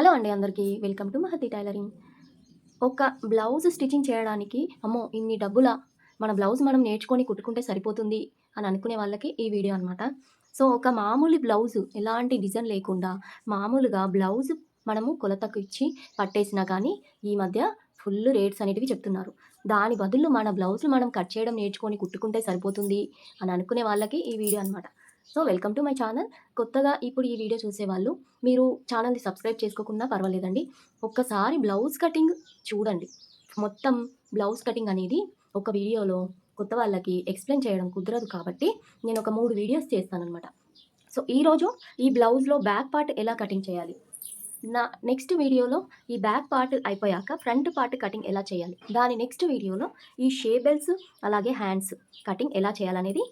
Hello అండి అందరికీ welcome to Mahathi tailoring. ఒక బ్లౌజ్ స్టిచ్చింగ్ చేయడానికి అమ్మో ఇన్ని డబ్బులా మన బ్లౌజ్ మనం నేర్చుకొని కుట్టుకుంటే సరిపోతుంది అని అనుకునే వాళ్ళకి ఈ వీడియో అనమాట సో ఒక మామూలు బ్లౌజ్ ఎలాంటి డిజైన్ లేకుండా మామూలుగా బ్లౌజ్ మనము కొలతకు ఇచ్చి పట్టేసినా కానీ ఈ మధ్య ఫుల్ రేట్స్ అనేటివి చెప్తున్నారు. దాని బదులు మన బ్లౌజ్లు మనం కట్ చేయడం నేర్చుకొని కుట్టుకుంటే సరిపోతుంది అని అనుకునే వాళ్ళకి ఈ వీడియో అనమాట so welcome to my channel. కొత్తగా ఇప్పుడు ఈ వీడియో చూసేవాళ్ళు మీరు ఛానల్ని సబ్స్క్రైబ్ చేసుకోకుండా పర్వాలేదండి. ఒక్కసారి బ్లౌజ్ కటింగ్ చూడండి. మొత్తం బ్లౌజ్ కటింగ్ అనేది ఒక వీడియోలో కొత్త వాళ్ళకి ఎక్స్ప్లెయిన్ చేయడం కుదరదు కాబట్టి నేను ఒక మూడు వీడియోస్ చేస్తానమాట సో ఈరోజు ఈ బ్లౌజ్లో బ్యాక్ పార్ట్ ఎలా కటింగ్ చేయాలి? నా నెక్స్ట్ వీడియోలో ఈ బ్యాక్ పార్ట్ అయిపోయాక ఫ్రంట్ పార్ట్ కటింగ్ ఎలా చేయాలి? దాని నెక్స్ట్ వీడియోలో ఈ షేబెల్స్ అలాగే హ్యాండ్స్ కటింగ్ ఎలా చేయాలనేది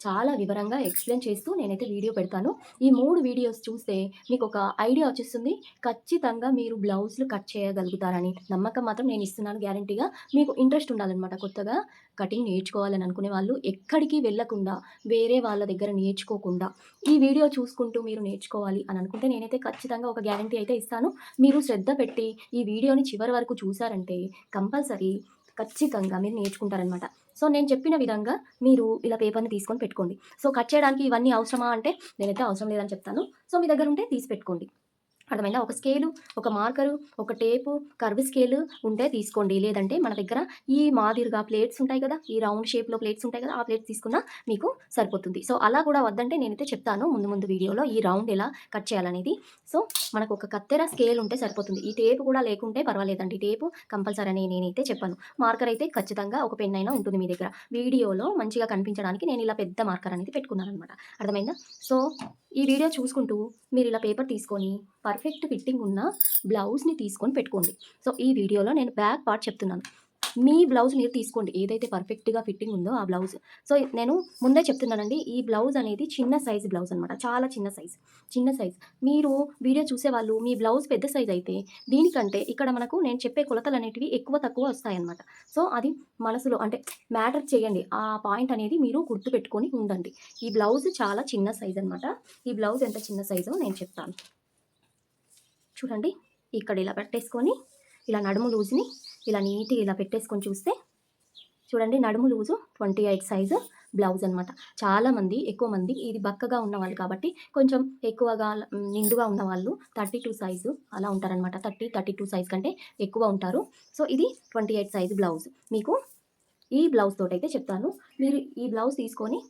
చాలా వివరంగా ఎక్స్ప్లెయిన్ చేస్తూ నేనైతే వీడియో పెడతాను. ఈ మూడు వీడియోస్ చూస్తే మీకు ఒక ఐడియా వచ్చేస్తుంది. ఖచ్చితంగా మీరు బ్లౌజ్లు కట్ చేయగలుగుతారని. నమ్మకం మాత్రం నేను ఇస్తున్నాను గ్యారంటీగా. మీకు ఇంట్రెస్ట్ ఉండాలన్నమాట కొత్తగా. కటింగ్ నేర్చుకోవాలని అనుకునే వాళ్ళు ఎక్కడికి వెళ్ళకుండా వేరే వాళ్ళ దగ్గర నేర్చుకోకుండా ఈ వీడియో చూసుకుంటూ మీరు నేర్చుకోవాలి అని అనుకుంటే నేనైతే ఖచ్చితంగా ఒక గ్యారంటీ అయితే ఇస్తాను. మీరు శ్రద్ధ పెట్టి ఈ వీడియోని చివరి వరకు చూసారంటే కంపల్సరీ ఖచ్చితంగా మీరు నేర్చుకుంటారనమాట సో నేను చెప్పిన విధంగా మీరు ఇలా పేపర్ని తీసుకొని పెట్టుకోండి. సో కట్ చేయడానికి ఇవన్నీ అవసరమా అంటే నేనైతే అవసరం లేదని చెప్తాను. సో మీ దగ్గర ఉంటే తీసి పెట్టుకోండి. అర్థమైందా? ఒక స్కేలు ఒక మార్కరు ఒక టేపు కర్వ్ స్కేలు ఉంటే తీసుకోండి. లేదంటే మన దగ్గర ఈ మాదిరిగా ప్లేట్స్ ఉంటాయి కదా ఈ రౌండ్ షేప్లో ప్లేట్స్ ఉంటాయి కదా ఆ ప్లేట్స్ తీసుకున్నా మీకు సరిపోతుంది. సో అలా కూడా వద్దంటే నేనైతే చెప్తాను ముందు ముందు వీడియోలో ఈ రౌండ్ ఎలా కట్ చేయాలనేది. సో మనకు ఒక కత్తెర స్కేల్ ఉంటే సరిపోతుంది. ఈ టేపు కూడా లేకుంటే పర్వాలేదండి. టేపు కంపల్సరీ అని నేనైతే చెప్పాను. మార్కర్ అయితే ఖచ్చితంగా ఒక పెన్ అయినా ఉంటుంది మీ దగ్గర. వీడియోలో మంచిగా కనిపించడానికి నేను ఇలా పెద్ద మార్కర్ అనేది పెట్టుకున్నాను అనమాట అర్థమైందా? సో ఈ వీడియో చూసుకుంటూ మీరు ఇలా పేపర్ తీసుకొని పర్ఫెక్ట్ ఫిట్టింగ్ ఉన్న బ్లౌజ్ని తీసుకొని పెట్టుకోండి. సో ఈ వీడియోలో నేను బ్యాక్ పార్ట్ చెప్తున్నాను. మీ బ్లౌజ్ మీరు తీసుకోండి. ఏదైతే పర్ఫెక్ట్గా ఫిట్టింగ్ ఉందో ఆ బ్లౌజ్. సో నేను ముందే చెప్తున్నానండి ఈ బ్లౌజ్ అనేది చిన్న సైజ్ బ్లౌజ్ అనమాట చాలా చిన్న సైజ్ చిన్న సైజ్ మీరు వీడియో చూసేవాళ్ళు మీ బ్లౌజ్ పెద్ద సైజ్ అయితే దీనికంటే ఇక్కడ మనకు నేను చెప్పే కొలతలు అనేటివి ఎక్కువ తక్కువ వస్తాయన్నమాట. సో అది మనసులో అంటే మ్యాటర్ చేయండి. ఆ పాయింట్ అనేది మీరు గుర్తుపెట్టుకొని ఉండండి. ఈ బ్లౌజ్ చాలా చిన్న సైజ్ అనమాట ఈ బ్లౌజ్ ఎంత చిన్న సైజో నేను చెప్తాను. చూడండి ఇక్కడ ఇలా పెట్టేసుకొని ఇలా నడుము లూజ్ని ఇలా నీట్గా ఇలా పెట్టేసుకొని చూస్తే చూడండి నడుము loose twenty eight size blouse అనమాట చాలామంది ఎక్కువ మంది ఇది బక్కగా ఉన్నవాళ్ళు కాబట్టి కొంచెం ఎక్కువగా నిండుగా ఉన్నవాళ్ళు థర్టీ టూ సైజు అలా ఉంటారనమాట థర్టీ థర్టీ టూ సైజ్ కంటే ఎక్కువ ఉంటారు. సో ఇది ట్వంటీ ఎయిట్ సైజు బ్లౌజ్. మీకు ఈ బ్లౌజ్ తోటి అయితే చెప్తాను. మీరు ఈ బ్లౌజ్ తీసుకొని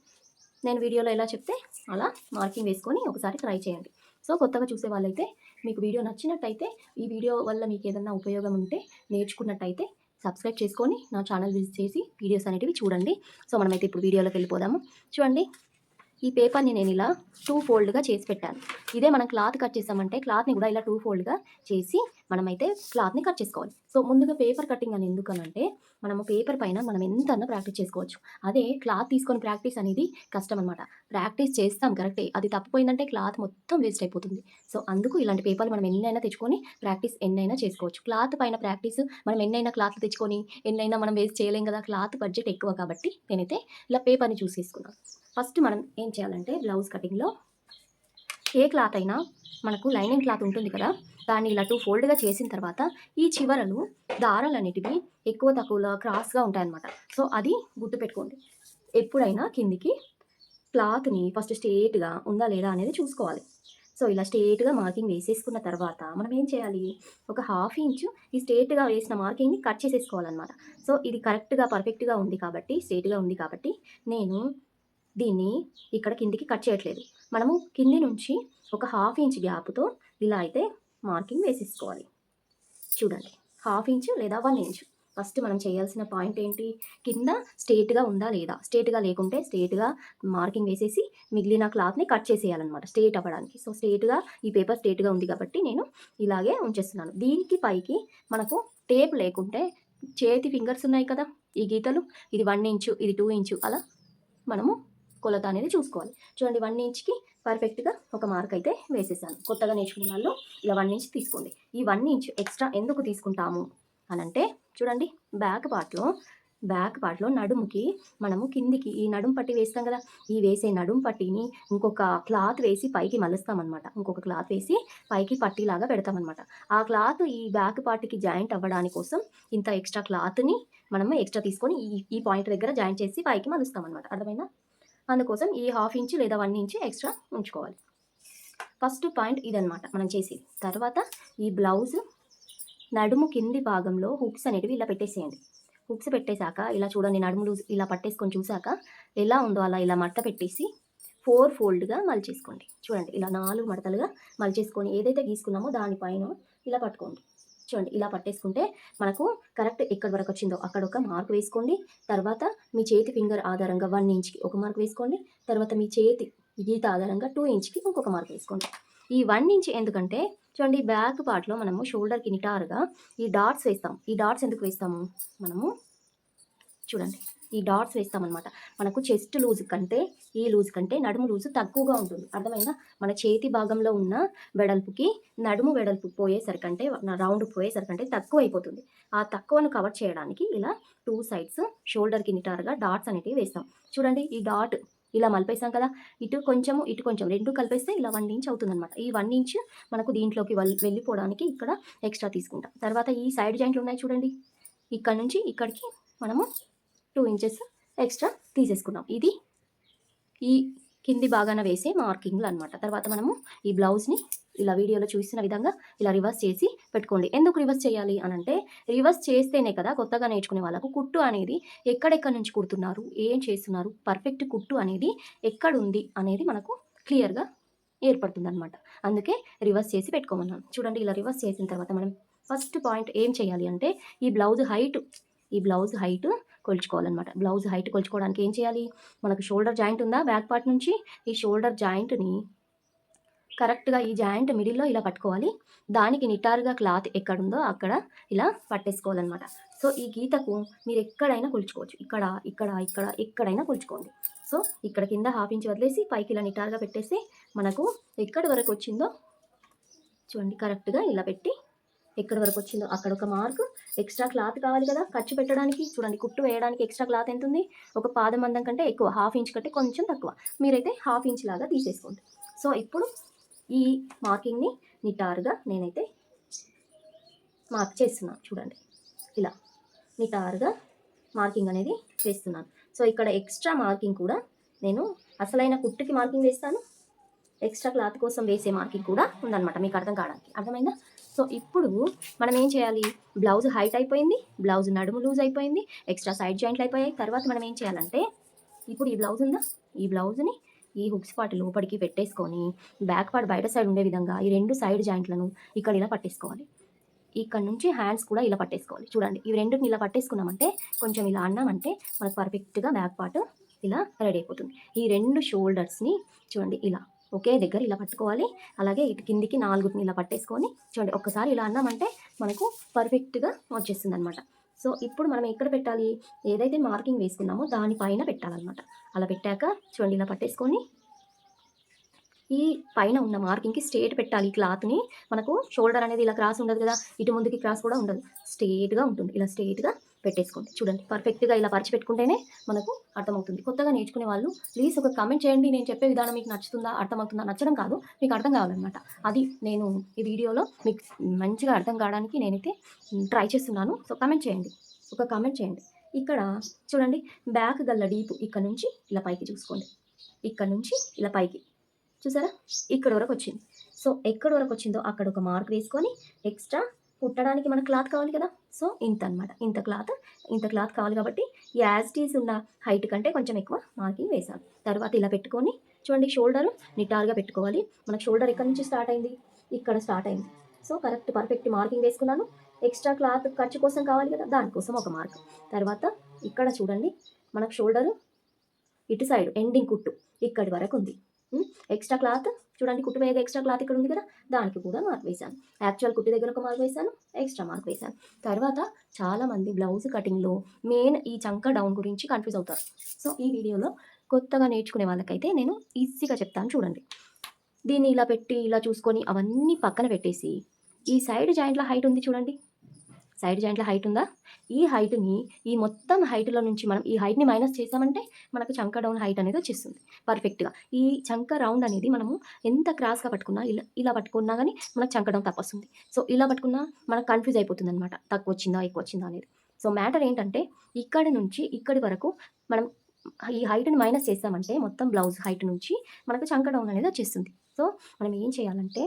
నేను వీడియోలో ఎలా చెప్తే అలా మార్కింగ్ వేసుకొని ఒకసారి ట్రై చేయండి. సో కొత్తగా చూసే వాళ్ళైతే మీకు వీడియో నచ్చినట్టయితే ఈ వీడియో వల్ల మీకు ఏదైనా ఉపయోగం ఉంటే నేర్చుకున్నట్టయితే సబ్స్క్రైబ్ చేసుకొని నా ఛానల్ విజిట్ చేసి వీడియోస్ అనేటివి చూడండి. సో మనమైతే ఇప్పుడు వీడియోలోకి వెళ్ళిపోదాము. చూడండి ఈ పేపర్ని నేను ఇలా టూ ఫోల్డ్గా చేసి పెట్టాను. ఇదే మనం క్లాత్ కట్ చేసామంటే క్లాత్ని కూడా ఇలా టూ ఫోల్డ్గా చేసి మనమైతే క్లాత్ని కట్ చేసుకోవాలి. సో ముందుగా పేపర్ కటింగ్ అని ఎందుకనంటే మనము పేపర్ పైన మనం ఎంత ప్రాక్టీస్ చేసుకోవచ్చు. అదే క్లాత్ తీసుకొని ప్రాక్టీస్ అనేది కష్టం అనమాట ప్రాక్టీస్ చేస్తాం కరెక్టే అది తప్పిపోయిందంటే క్లాత్ మొత్తం వేస్ట్ అయిపోతుంది. సో అందుకు ఇలాంటి పేపర్లు మనం ఎన్నైనా తెచ్చుకొని ప్రాక్టీస్ ఎన్నైనా చేసుకోవచ్చు. క్లాత్ పైన ప్రాక్టీస్ మనం ఎన్నైనా క్లాత్లు తెచ్చుకొని ఎన్నైనా మనం వేస్ట్ చేయలేం కదా క్లాత్ బడ్జెట్ ఎక్కువ కాబట్టి నేనైతే ఇలా పేపర్ని చూసేసుకున్నాను ఫస్ట్ మనం ఏం చేయాలంటే బ్లౌజ్ కటింగ్లో ఏ క్లాత్ అయినా మనకు లైనింగ్ క్లాత్ ఉంటుంది కదా దాన్ని ఇలా టూ ఫోల్డ్గా చేసిన తర్వాత ఈ చివరలు దారాలు అనేటివి ఎక్కువ తక్కువలో క్రాస్గా ఉంటాయన్నమాట. సో అది గుర్తుపెట్టుకోండి. ఎప్పుడైనా కిందికి క్లాత్ని ఫస్ట్ స్ట్రేట్గా ఉందా లేదా అనేది చూసుకోవాలి. సో ఇలా స్ట్రేట్గా మార్కింగ్ వేసేసుకున్న తర్వాత మనం ఏం చేయాలి? ఒక హాఫ్ ఇంచు ఈ స్ట్రేట్గా వేసిన మార్కింగ్ని కట్ చేసేసుకోవాలన్నమాట. సో ఇది కరెక్ట్గా పర్ఫెక్ట్గా ఉంది కాబట్టి స్ట్రేట్గా ఉంది కాబట్టి నేను దీన్ని ఇక్కడ కిందికి కట్ చేయట్లేదు. మనము కింది నుంచి ఒక హాఫ్ ఇంచ్ గ్యాప్తో ఇలా అయితే మార్కింగ్ వేసేసుకోవాలి. చూడండి హాఫ్ ఇంచ్ లేదా వన్ ఇంచ్. ఫస్ట్ మనం చేయాల్సిన పాయింట్ ఏంటి? కింద స్ట్రేట్గా ఉందా లేదా? స్ట్రేట్గా లేకుంటే స్ట్రేట్గా మార్కింగ్ వేసేసి మిగిలిన క్లాత్ని కట్ చేసేయాలన్నమాట స్ట్రేట్ అవ్వడానికి. సో స్ట్రేట్గా ఈ పేపర్ స్ట్రేట్గా ఉంది కాబట్టి నేను ఇలాగే ఉంచేస్తున్నాను. దీనికి పైకి మనకు టేప్ లేకుంటే చేతి ఫింగర్స్ ఉన్నాయి కదా? ఈ గీతలు ఇది వన్ ఇంచు ఇది టూ ఇంచు అలా మనము కొలత అనేది చూసుకోవాలి చూడండి వన్ ఇంచ్కి పర్ఫెక్ట్గా ఒక మార్క్ అయితే వేసేసాను కొత్తగా నేర్చుకునే వాళ్ళు ఇలా వన్ ఇంచ్ తీసుకోండి ఈ వన్ ఇంచ్ ఎక్స్ట్రా ఎందుకు తీసుకుంటాము అనంటే చూడండి బ్యాక్ పార్ట్లో బ్యాక్ పార్ట్‌లో నడుముకి మనము కిందికి ఈ నడుము పట్టీ వేస్తాం కదా ఈ వేసే నడుము పట్టీని ఇంకొక క్లాత్ వేసి పైకి మలుస్తామనమాట. ఇంకొక క్లాత్ వేసి పైకి పట్టిలాగా పెడతామనమాట. ఆ క్లాత్ ఈ బ్యాక్ పార్ట్‌కి జాయింట్ అవ్వడానికి కోసం ఇంత ఎక్స్‌ట్రా క్లాత్‌ని మనము ఎక్స్‌ట్రా తీసుకొని ఈ ఈ పాయింట్ దగ్గర జాయింట్ చేసి పైకి మలుస్తామనమాట. అర్థమైనా అందుకోసం ఈ హాఫ్ ఇంచ్ లేదా వన్ ఇంచ్ ఎక్స్‌ట్రా ఉంచుకోవాలి. ఫస్ట్ పాయింట్ ఇదనమాట మనం చేసేది. తర్వాత ఈ బ్లౌజ్ నడుము కింది భాగంలో హుక్స్ అనేటివి ఇలా పెట్టేసేయండి. హుక్స్ పెట్టేసాక ఇలా చూడండి నడుము లూజ్ ఇలా పట్టేసుకొని చూసాక ఎలా ఉందో అలా ఇలా మడత పెట్టేసి ఫోర్ ఫోల్డ్‌గా మలిచేసుకోండి. చూడండి ఇలా నాలుగు మడతలుగా మలిచేసుకొని ఏదైతే గీసుకున్నామో దానిపైన ఇలా పట్టుకోండి. చూడండి ఇలా పట్టేసుకుంటే మనకు కరెక్ట్ ఎక్కడి వరకు వచ్చిందో అక్కడ ఒక మార్క్ వేసుకోండి. తర్వాత మీ చేతి ఫింగర్ ఆధారంగా వన్ ఇంచ్‌కి ఒక మార్క్ వేసుకోండి. తర్వాత మీ చేతి గీత ఆధారంగా టూ ఇంచ్‌కి ఇంకొక మార్క్ వేసుకోండి. ఈ వన్ ఇంచ్ ఎందుకంటే చూడండి బ్యాక్ పార్ట్‌లో మనము షోల్డర్‌కి నిటారుగా ఈ డాట్స్ వేస్తాం. ఈ డాట్స్ ఎందుకు వేస్తాము? మనము చూడండి ఈ డాట్స్ వేస్తామనమాట. మనకు చెస్ట్ లూజ్ కంటే ఈ లూజ్ కంటే నడుము లూజ్ తక్కువగా ఉంటుంది. అర్థమైందా? మన చేతి భాగంలో ఉన్న వెడల్పుకి నడుము వెడల్పు పోయేసరికంటే రౌండ్ పోయేసరికంటే తక్కువైపోతుంది. ఆ తక్కువను కవర్ చేయడానికి ఇలా టూ సైడ్స్ షోల్డర్‌కి నిటారుగా డాట్స్ అనేటివి వేస్తాం. చూడండి ఈ డాట్ ఇలా మలిపేసాం కదా! ఇటు కొంచెం ఇటు కొంచెం రెండు కలిపేస్తే ఇలా వన్ ఇంచ్ అవుతుందనమాట. ఈ వన్ ఇంచ్ మనకు దీంట్లోకి వెళ్ళిపోవడానికి ఇక్కడ ఎక్స్‌ట్రా తీసుకుంటాం. తర్వాత ఈ సైడ్ జాయింట్లు ఉన్నాయి చూడండి. ఇక్కడ నుంచి ఇక్కడికి మనము టూ ఇంచెస్ ఎక్స్‌ట్రా తీసేసుకున్నాం. ఇది ఈ కింది భాగాన వేసే మార్కింగ్‌లనమాట. తర్వాత మనము ఈ బ్లౌజ్‌ని ఇలా వీడియోలో చూసిన విధంగా ఇలా రివర్స్ చేసి పెట్టుకోండి. ఎందుకు రివర్స్ చేయాలి అనంటే రివర్స్ చేస్తేనే కదా కొత్తగా నేర్చుకునే వాళ్ళకు కుట్టు అనేది ఎక్కడెక్కడి నుంచి కుడుతున్నారు? ఏం చేస్తున్నారు? పర్ఫెక్ట్ కుట్టు అనేది ఎక్కడుంది అనేది మనకు క్లియర్‌గా ఏర్పడుతుందనమాట. అందుకే రివర్స్ చేసి పెట్టుకోమన్నాను. చూడండి ఇలా రివర్స్ చేసిన తర్వాత మనం ఫస్ట్ పాయింట్ ఏం చేయాలి అంటే ఈ బ్లౌజ్ హైట్ ఈ బ్లౌజ్ హైట్ కొలుచుకోవాలన్నమాట బ్లౌజ్ హైట్ కొలుచుకోవడానికి ఏం చేయాలి? మనకు షోల్డర్ జాయింట్ ఉందా బ్యాక్ పార్ట్ నుంచి? ఈ షోల్డర్ జాయింట్‌ని కరెక్ట్‌గా ఈ జాయింట్ మిడిల్‌లో ఇలా పట్టుకోవాలి. దానికి నిటారుగా క్లాత్ ఎక్కడుందో అక్కడ ఇలా పట్టేసుకోవాలనమాట. సో ఈ గీతకు మీరు ఎక్కడైనా కొలుచుకోవచ్చు. ఇక్కడ, ఇక్కడ, ఇక్కడ ఎక్కడైనా కొలుచుకోండి. సో ఇక్కడ కింద హాఫ్ ఇంచ్ వదిలేసి పైకి ఇలా నిటారుగా పెట్టేస్తే మనకు ఎక్కడి వరకు వచ్చిందో చూడండి కరెక్ట్‌గా ఇలా పెట్టి ఎక్కడి వరకు వచ్చిందో అక్కడ ఒక మార్క్ ఎక్స్‌ట్రా క్లాత్ కావాలి కదా! ఖర్చు పెట్టడానికి చూడండి కుట్టు వేయడానికి ఎక్స్‌ట్రా క్లాత్ ఎంత ఉంది ఒక పాదం అందం కంటే ఎక్కువ. హాఫ్ ఇంచ్ కంటే కొంచెం తక్కువ. మీరైతే హాఫ్ ఇంచ్ లాగా తీసేసుకోండి. సో ఇప్పుడు ఈ మార్కింగ్‌ని నిటారుగా నేనైతే మార్క్ చేస్తున్నాను చూడండి. ఇలా నిటారుగా మార్కింగ్ అనేది వేస్తున్నాను. సో ఇక్కడ ఎక్స్‌ట్రా మార్కింగ్ కూడా నేను అసలైన కుట్టుకి మార్కింగ్ వేస్తాను. ఎక్స్‌ట్రా క్లాత్ కోసం వేసే మార్కింగ్ కూడా ఉందన్నమాట మీకు అర్థం కావడానికి. అర్థమైందా? సో ఇప్పుడు మనం ఏం చేయాలి? బ్లౌజ్ హైట్ అయిపోయింది. బ్లౌజ్ నడుము లూజ్ అయిపోయింది. ఎక్స్‌ట్రా సైడ్ జాయింట్లు అయిపోయాయి. తర్వాత మనం ఏం చేయాలంటే ఇప్పుడు ఈ బ్లౌజ్ ఉందా? ఈ బ్లౌజ్‌ని ఈ హుక్స్ పార్ట్ లోపలికి పెట్టేసుకొని బ్యాక్ పార్ట్ బయట సైడ్ ఉండే విధంగా ఈ రెండు సైడ్ జాయింట్లను ఇక్కడ ఇలా పట్టేసుకోవాలి. ఇక్కడ నుంచి హ్యాండ్స్ కూడా ఇలా పట్టేసుకోవాలి. చూడండి ఈ రెండు ఇలా పట్టేసుకున్నామంటే కొంచెం ఇలా అన్నామంటే మనకు పర్ఫెక్ట్‌గా బ్యాక్ పార్ట్ ఇలా రెడీ అయిపోతుంది. ఈ రెండు షోల్డర్స్‌ని చూడండి ఇలా ఒకే దగ్గర ఇలా పట్టుకోవాలి. అలాగే ఇటు కిందికి నాలుగుని ఇలా పట్టేసుకొని చూడండి ఒక్కసారి ఇలా అన్నామంటే మనకు పర్ఫెక్ట్‌గా వచ్చేస్తుంది అనమాట సో ఇప్పుడు మనం ఎక్కడ పెట్టాలి? ఏదైతే మార్కింగ్ వేసుకున్నామో దానిపైన పెట్టాలన్నమాట అలా పెట్టాక చూడండి ఇలా పట్టేసుకొని ఈ పైన ఉన్న మార్కింగ్‌కి స్ట్రేట్ పెట్టాలి ఈ క్లాత్‌ని. మనకు షోల్డర్ అనేది ఇలా క్రాస్ ఉండదు కదా! ఇటు ముందుకి క్రాస్ కూడా ఉండదు. స్ట్రేట్గా ఉంటుంది. ఇలా స్ట్రేట్గా పెట్టేసుకోండి. చూడండి పర్ఫెక్ట్‌గా ఇలా పరిచి పెట్టుకుంటేనే మనకు అర్థమవుతుంది. కొత్తగా నేర్చుకునే వాళ్ళు ప్లీజ్ ఒక కమెంట్ చేయండి. నేను చెప్పే విధానం మీకు నచ్చుతుందా? అర్థమవుతుందా? నచ్చడం కాదు. మీకు అర్థం కావాలన్నమాట అది నేను ఈ వీడియోలో మీకు మంచిగా అర్థం కావడానికి నేనైతే ట్రై చేస్తున్నాను. సో కామెంట్ చేయండి. ఒక కామెంట్ చేయండి. ఇక్కడ చూడండి బ్యాక్ గల్ల డీప్ ఇక్కడ నుంచి ఇలా పైకి చూసుకోండి. ఇక్కడ నుంచి ఇలా పైకి చూసారా? ఇక్కడ వరకు వచ్చింది. సో ఎక్కడ వరకు వచ్చిందో అక్కడ ఒక మార్క్ వేసుకొని ఎక్స్‌ట్రా కుట్టడానికి మనకు క్లాత్ కావాలి కదా! సో ఇంత అనమాట. ఇంత క్లాత్ ఇంత క్లాత్ కావాలి కాబట్టి యాజ్ ఈజ్ ఉన్న హైట్ కంటే కొంచెం ఎక్కువ మార్కింగ్ వేసాను తర్వాత ఇలా పెట్టుకొని చూడండి షోల్డర్ నిటారుగా పెట్టుకోవాలి. మనకు షోల్డర్ ఎక్కడి నుంచి స్టార్ట్ అయింది? ఇక్కడ స్టార్ట్ అయింది. సో కరెక్ట్ పర్ఫెక్ట్ మార్కింగ్ వేసుకున్నాను. ఎక్స్‌ట్రా క్లాత్ ఖర్చు కోసం కావాలి కదా! దానికోసం ఒక మార్క్. తర్వాత ఇక్కడ చూడండి మనకు షోల్డర్ ఇటు సైడ్ ఎండింగ్ కుట్టు ఇక్కడి వరకు ఉంది. ఎక్స్‌ట్రా క్లాత్ చూడండి కుట్టు వేయగా ఎక్స్‌ట్రా క్లాత్ ఇక్కడ ఉంది కదా! దానికి కూడా మార్క్ వేశాను. యాక్చువల్ కుట్టు దగ్గర ఒక మార్క్ వేశాను. ఎక్స్‌ట్రా మార్క్ వేశాను. తర్వాత చాలామంది బ్లౌజ్ కటింగ్‌లో మెయిన్ ఈ చంక డౌన్ గురించి కన్‌ఫ్యూజ్ అవుతారు. సో ఈ వీడియోలో కొత్తగా నేర్చుకునే వాళ్ళకైతే నేను ఈజీగా చెప్తాను చూడండి. దీన్ని ఇలా పెట్టి ఇలా చూసుకొని అవన్నీ పక్కన పెట్టేసి ఈ సైడ్ జాయింట్ల హైట్ ఉంది చూడండి. సైడ్ జాయింట్ల హైట్ ఉందా? ఈ హైట్ని ఈ మొత్తం హైట్లో నుంచి మనం ఈ హైట్ని మైనస్ చేసామంటే మనకు చంక డౌన్ హైట్ అనేది వచ్చేస్తుంది. పర్ఫెక్ట్గా ఈ చంక రౌండ్ అనేది మనము ఎంత క్రాస్గా పట్టుకున్నా ఇలా ఇలా పట్టుకున్నా కానీ మనకు చంక డౌన్ తప్పొస్తుంది వస్తుంది. సో ఇలా పట్టుకున్నా మనకు కన్ఫ్యూజ్ అయిపోతుంది అనమాట తక్కువ వచ్చిందా ఎక్కువ వచ్చిందా అనేది. సో మ్యాటర్ ఏంటంటే ఇక్కడి నుంచి ఇక్కడి వరకు మనం ఈ హైట్ని మైనస్ చేసామంటే మొత్తం బ్లౌజ్ హైట్ నుంచి మనకు చంక డౌన్ అనేది వచ్చేస్తుంది. సో మనం ఏం చేయాలంటే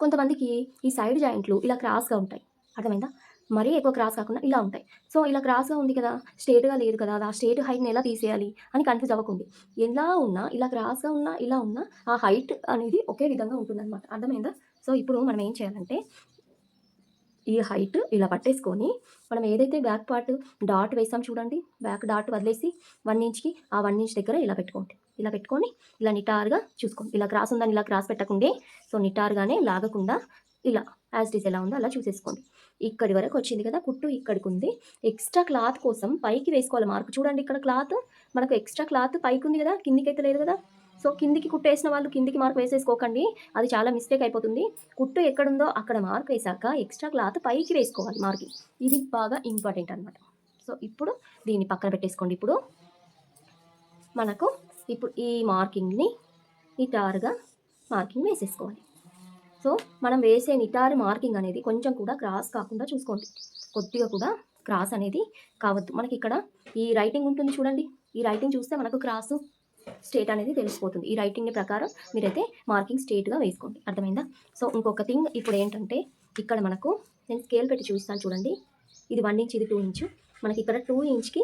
కొంతమందికి ఈ సైడ్ జాయింట్లు ఇలా క్రాస్గా ఉంటాయి. అర్థమైందా? మరీ ఎక్కువ క్రాస్ కాకుండా ఇలా ఉంటాయి. సో ఇలా క్రాస్గా ఉంది కదా స్ట్రేట్గా లేదు కదా ఆ స్ట్రేట్ హైట్ని ఎలా తీసేయాలి అని కన్ఫ్యూజ్ అవ్వకండి. ఎలా ఉన్నా ఇలా క్రాస్గా ఉన్నా ఇలా ఉన్నా ఆ హైట్ అనేది ఒకే విధంగా ఉంటుందన్నమాట. అర్థమైందా? సో ఇప్పుడు మనం ఏం చేయాలంటే ఈ హైట్ ఇలా పట్టేసుకొని మనం ఏదైతే బ్యాక్ పార్ట్ డాట్ వేసాం చూడండి బ్యాక్ డాట్ వదిలేసి వన్ ఇంచ్కి ఆ వన్ ఇంచ్ దగ్గర ఇలా పెట్టుకోండి. ఇలా పెట్టుకొని ఇలా నిటారుగా చూసుకోండి. ఇలా క్రాస్ ఉందని ఇలా క్రాస్ పెట్టకుండే సో నిటారుగానే లాగకుండా ఇలా యాజ్ ఇట్ ఎలా ఉందో అలా చూసేసుకోండి. ఇక్కడి వరకు వచ్చింది కదా కుట్టు ఇక్కడికి ఉంది ఎక్స్ట్రా క్లాత్ కోసం పైకి వేసుకోవాలి మార్కు. చూడండి ఇక్కడ క్లాత్ మనకు ఎక్స్ట్రా క్లాత్ పైకి ఉంది కదా కిందికైతే అయితే లేదు కదా. సో కిందికి కుట్టు వేసిన వాళ్ళు కిందికి మార్క్ వేసేసుకోకండి అది చాలా మిస్టేక్ అయిపోతుంది. కుట్టు ఎక్కడుందో అక్కడ మార్క్ వేసాక ఎక్స్ట్రా క్లాత్ పైకి వేసుకోవాలి మార్కి. ఇది బాగా ఇంపార్టెంట్ అనమాట సో ఇప్పుడు దీన్ని పక్కన పెట్టేసుకోండి ఇప్పుడు. మనకు ఇప్పుడు ఈ మార్కింగ్ని నిటారుగా మార్కింగ్ వేసేసుకోవాలి. సో మనం వేసే నిటారు మార్కింగ్ అనేది కొంచెం కూడా క్రాస్ కాకుండా చూసుకోండి. కొద్దిగా కూడా క్రాస్ అనేది కావద్దు. మనకి ఇక్కడ ఈ రైటింగ్ ఉంటుంది చూడండి. ఈ రైటింగ్ చూస్తే మనకు క్రాస్ స్టేట్ అనేది తెలిసిపోతుంది. ఈ రైటింగ్ ప్రకారం మీరైతే మార్కింగ్ స్టేట్గా వేసుకోండి. అర్థమైందా? సో ఇంకొక థింగ్ ఇప్పుడు ఏంటంటే ఇక్కడ మనకు నేను స్కేల్ పెట్టి చూపిస్తాను చూడండి. ఇది వన్ ఇంచ్ ఇది టూ ఇంచు. మనకి ఇక్కడ టూ ఇంచ్కి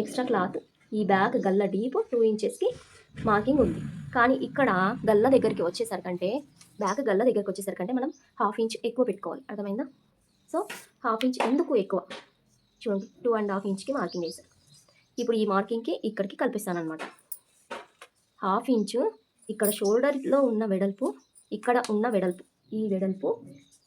ఎక్స్ట్రా క్లాత్ ఈ బ్యాగ్ గల్ల డీప్ టూ ఇంచెస్కి మార్కింగ్ ఉంది. కానీ ఇక్కడ గల్ల దగ్గరికి వచ్చేసరికంటే బ్యాక్ గల్ల దగ్గరికి వచ్చేసరికంటే మనం హాఫ్ ఇంచ్ ఎక్కువ పెట్టుకోవాలి. అర్థమైందా? సో హాఫ్ ఇంచ్ ఎందుకు ఎక్కువ? చూడండి టూ అండ్ హాఫ్ ఇంచ్కి మార్కింగ్ వేశారు ఇప్పుడు ఈ మార్కింగ్కి ఇక్కడికి కల్పిస్తాను అనమాట హాఫ్ ఇంచు ఇక్కడ షోల్డర్లో ఉన్న వెడల్పు ఇక్కడ ఉన్న వెడల్పు ఈ వెడల్పు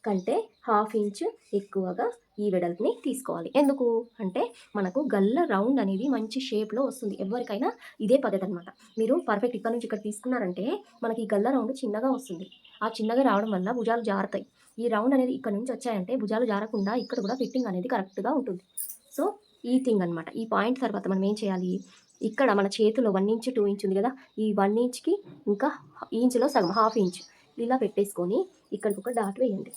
కంటే హాఫ్ ఇంచ్ ఎక్కువగా ఈ వెడల్పుని తీసుకోవాలి. ఎందుకు? అంటే మనకు గల్ల రౌండ్ అనేది మంచి షేప్లో వస్తుంది. ఎవరికైనా ఇదే పద్ధతి అనమాట మీరు పర్ఫెక్ట్ ఇక్కడ నుంచి ఇక్కడ తీసుకున్నారంటే మనకి ఈ గల్ల రౌండ్ చిన్నగా వస్తుంది. ఆ చిన్నగా రావడం వల్ల భుజాలు జారుతాయి. ఈ రౌండ్ అనేది ఇక్కడ నుంచి వచ్చాయంటే భుజాలు జారకుండా ఇక్కడ కూడా ఫిట్టింగ్ అనేది కరెక్ట్గా ఉంటుంది. సో ఈ థింగ్ అనమాట ఈ పాయింట్ తర్వాత మనం ఏం చేయాలి? ఇక్కడ మన చేతిలో వన్ ఇంచ్ టూ ఇంచ్ ఉంది కదా ఈ వన్ ఇంచ్కి ఇంకా ఇంచ్లో సగం హాఫ్ ఇంచ్. ఇలా పెట్టేసుకొని ఇక్కడికి ఒక డాట్ వేయండి.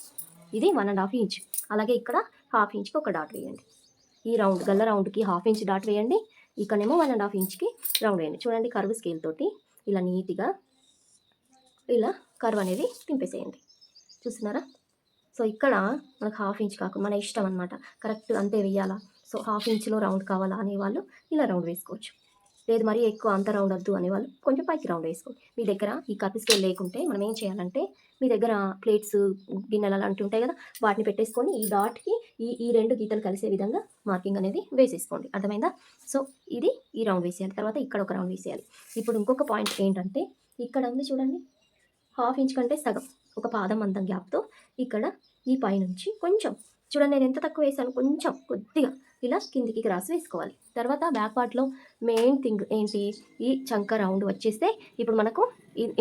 ఇది వన్ అండ్ హాఫ్ ఇంచ్. అలాగే ఇక్కడ హాఫ్ ఇంచ్కి ఒక డాట్ వేయండి. ఈ రౌండ్ గల్ల రౌండ్కి హాఫ్ ఇంచ్ డాట్ వేయండి. ఇక్కడేమో వన్ అండ్ హాఫ్ ఇంచ్కి రౌండ్ వేయండి. చూడండి కర్వ్ స్కేల్ తోటి ఇలా నీట్గా ఇలా కర్వ్ అనేది తింపేసేయండి చూస్తున్నారా? సో ఇక్కడ మనకు హాఫ్ ఇంచ్ కాకుండా మన ఇష్టం అనమాట కరెక్ట్ అంతే వేయాలా సో హాఫ్ ఇంచ్లో రౌండ్ కావాలా అనేవాళ్ళు ఇలా రౌండ్ వేసుకోవచ్చు. లేదు మరీ ఎక్కువ అంత రౌండ్ వద్దు అనేవాళ్ళు కొంచెం పైకి రౌండ్ వేసుకోండి. మీ దగ్గర ఈ కత్తి స్కేల్ లేకుంటే మనం ఏం చేయాలంటే మీ దగ్గర ప్లేట్స్ గిన్నెలు అలాంటివి ఉంటాయి కదా వాటిని పెట్టేసుకొని ఈ డాట్కి ఈ ఈ రెండు గీతలు కలిసే విధంగా మార్కింగ్ అనేది వేసేసుకోండి. అర్థమైందా? సో ఇది ఈ రౌండ్ వేసేయాలి. తర్వాత ఇక్కడ ఒక రౌండ్ వేసేయాలి. ఇప్పుడు ఇంకొక పాయింట్ ఏంటంటే ఇక్కడ ఉంది చూడండి. హాఫ్ ఇంచ్ కంటే సగం ఒక పాదం అందం గ్యాప్తో ఇక్కడ ఈ పైనుంచి కొంచెం. చూడండి నేను ఎంత తక్కువ వేసాను కొంచెం కొద్దిగా ఇలా కిందికి క్రాస్ వేసుకోవాలి. తర్వాత బ్యాక్ పార్ట్లో మెయిన్ థింగ్ ఏంటి? ఈ చంక రౌండ్ వచ్చేస్తే ఇప్పుడు మనకు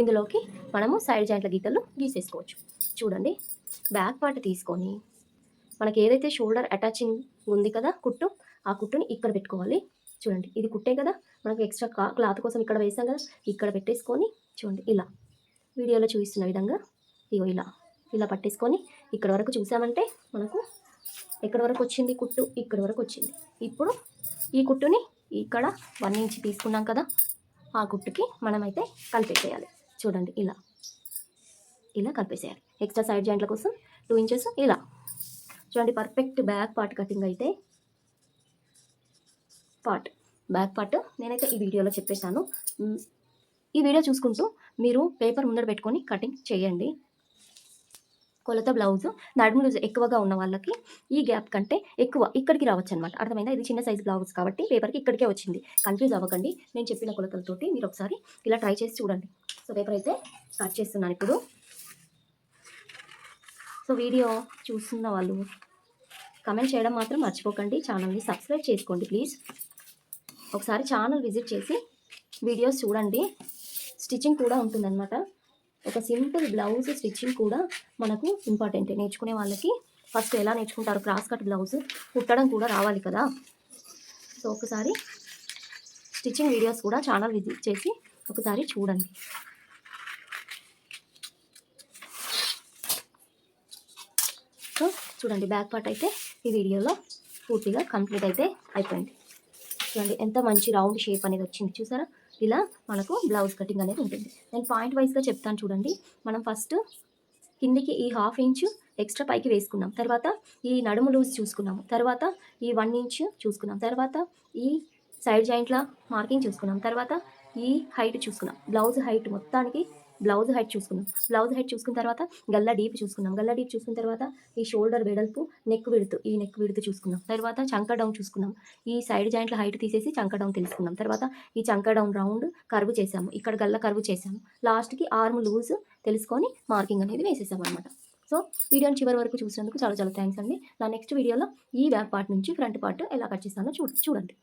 ఇందులోకి మనము సైడ్ జాయింట్ల గీతలు గీసేసుకోవచ్చు. చూడండి బ్యాక్ పార్ట్ తీసుకొని మనకి ఏదైతే షోల్డర్ అటాచింగ్ ఉంది కదా కుట్టు ఆ కుట్టుని ఇక్కడ పెట్టుకోవాలి. చూడండి ఇది కుట్టే కదా? మనకు ఎక్స్ట్రా క్లాత్ కోసం ఇక్కడ వేసాం కదా? ఇక్కడ పెట్టేసుకొని చూడండి ఇలా. వీడియోలో చూపిస్తున్న విధంగా ఇగో ఇలా ఇలా పట్టేసుకొని ఇక్కడ వరకు చూసామంటే మనకు ఎక్కడ వరకు వచ్చింది కుట్టు? ఇక్కడ వరకు వచ్చింది. ఇప్పుడు ఈ కుట్టుని ఇక్కడ వన్ ఇంచ్ తీసుకున్నాం కదా ఆ కుట్టుకి మనమైతే కలిపేసేయాలి. చూడండి ఇలా ఇలా కలిపేసేయాలి. ఎక్స్ట్రా సైడ్ జాయింట్ల కోసం టూ ఇంచెస్ ఇలా. చూడండి పర్ఫెక్ట్ బ్యాక్ పార్ట్ కటింగ్ అయితే పార్ట్. బ్యాక్ పార్ట్ నేనైతే ఈ వీడియోలో చెప్పేశాను. ఈ వీడియో చూసుకుంటూ మీరు పేపర్ ముందర పెట్టుకొని కటింగ్ చేయండి. కొలత బ్లౌజ్ నడుము లూజ్ ఎక్కువగా ఉన్న వాళ్ళకి ఈ గ్యాప్ కంటే ఎక్కువ ఇక్కడికి రావచ్చు అనమాట అర్థమైందా? ఇది చిన్న సైజ్ బ్లౌజ్ కాబట్టి పేపర్కి ఇక్కడికే వచ్చింది. కన్ఫ్యూజ్ అవ్వకండి. నేను చెప్పిన కొలతలతోటి మీరు ఒకసారి ఇలా ట్రై చేసి చూడండి. సో పేపర్ అయితే కట్ చేస్తున్నాను ఇప్పుడు. సో వీడియో చూస్తున్న వాళ్ళు కమెంట్ చేయడం మాత్రం మర్చిపోకండి. ఛానల్ని సబ్స్క్రైబ్ చేసుకోండి ప్లీజ్. ఒకసారి ఛానల్ విజిట్ చేసి వీడియోస్ చూడండి. స్టిచ్చింగ్ కూడా ఉంటుందన్నమాట. ఒక సింపుల్ బ్లౌజ్ స్టిచ్చింగ్ కూడా మనకు ఇంపార్టెంట్ నేర్చుకునే వాళ్ళకి ఫస్ట్ ఎలా నేర్చుకుంటారు? క్రాస్ కట్ బ్లౌజ్ కుట్టడం కూడా రావాలి కదా. సో ఒకసారి స్టిచ్చింగ్ వీడియోస్ కూడా ఛానల్ విజిట్ చేసి ఒకసారి చూడండి. సో చూడండి బ్యాక్ పార్ట్ అయితే ఈ వీడియోలో పూర్తిగా కంప్లీట్ అయితే అయిపోయింది. చూడండి ఎంత మంచి రౌండ్ షేప్ అనేది వచ్చింది. చూసారా? ఇలా మనకు బ్లౌజ్ కటింగ్ అనేది ఉంటుంది. నేను పాయింట్ వైజ్గా చెప్తాను చూడండి. మనం ఫస్ట్ కిందికి ఈ హాఫ్ ఇంచ్ ఎక్స్ట్రా పైకి వేసుకున్నాం. తర్వాత ఈ నడుము లూజ్ చూసుకున్నాము. తర్వాత ఈ వన్ ఇంచ్ చూసుకున్నాం. తర్వాత ఈ సైడ్ జాయింట్ల మార్కింగ్ చూసుకున్నాం. తర్వాత ఈ హైట్ చూసుకున్నాం. బ్లౌజ్ హైట్ మొత్తానికి బ్లౌజ్ హైట్ చూసుకున్నాం బ్లౌజ్ హైట్ చూసుకున్న తర్వాత గల్లా డీప్ చూసుకున్నాం గల్లా డీప్ చూసుకున్న తర్వాత ఈ షోల్డర్ వెడల్పు నెక్ విడుతు ఈ నెక్ విడుతు చూసుకున్నాం తర్వాత చంక డౌన్ చూసుకున్నాం ఈ సైడ్ జాయింట్ల హైట్ తీసేసి చంక డౌన్ తెలుసుకున్నాం తర్వాత ఈ చంక డౌన్ రౌండ్ కర్వ్ చేసాము. ఇక్కడ గల్ల కర్వ్ చేసాము. లాస్ట్కి ఆర్మ్ లూజ్ తెలుసుకొని మార్కింగ్ అనేది వేసేసాం అనమాట సో వీడియోని చివరి వరకు చూసినందుకు చాలా చాలా థ్యాంక్స్ అండి. నా నెక్స్ట్ వీడియోలో ఈ బ్యాక్ పార్ట్ నుంచి ఫ్రంట్ పార్ట్ ఎలా కట్ చేస్తానో చూ చూడండి.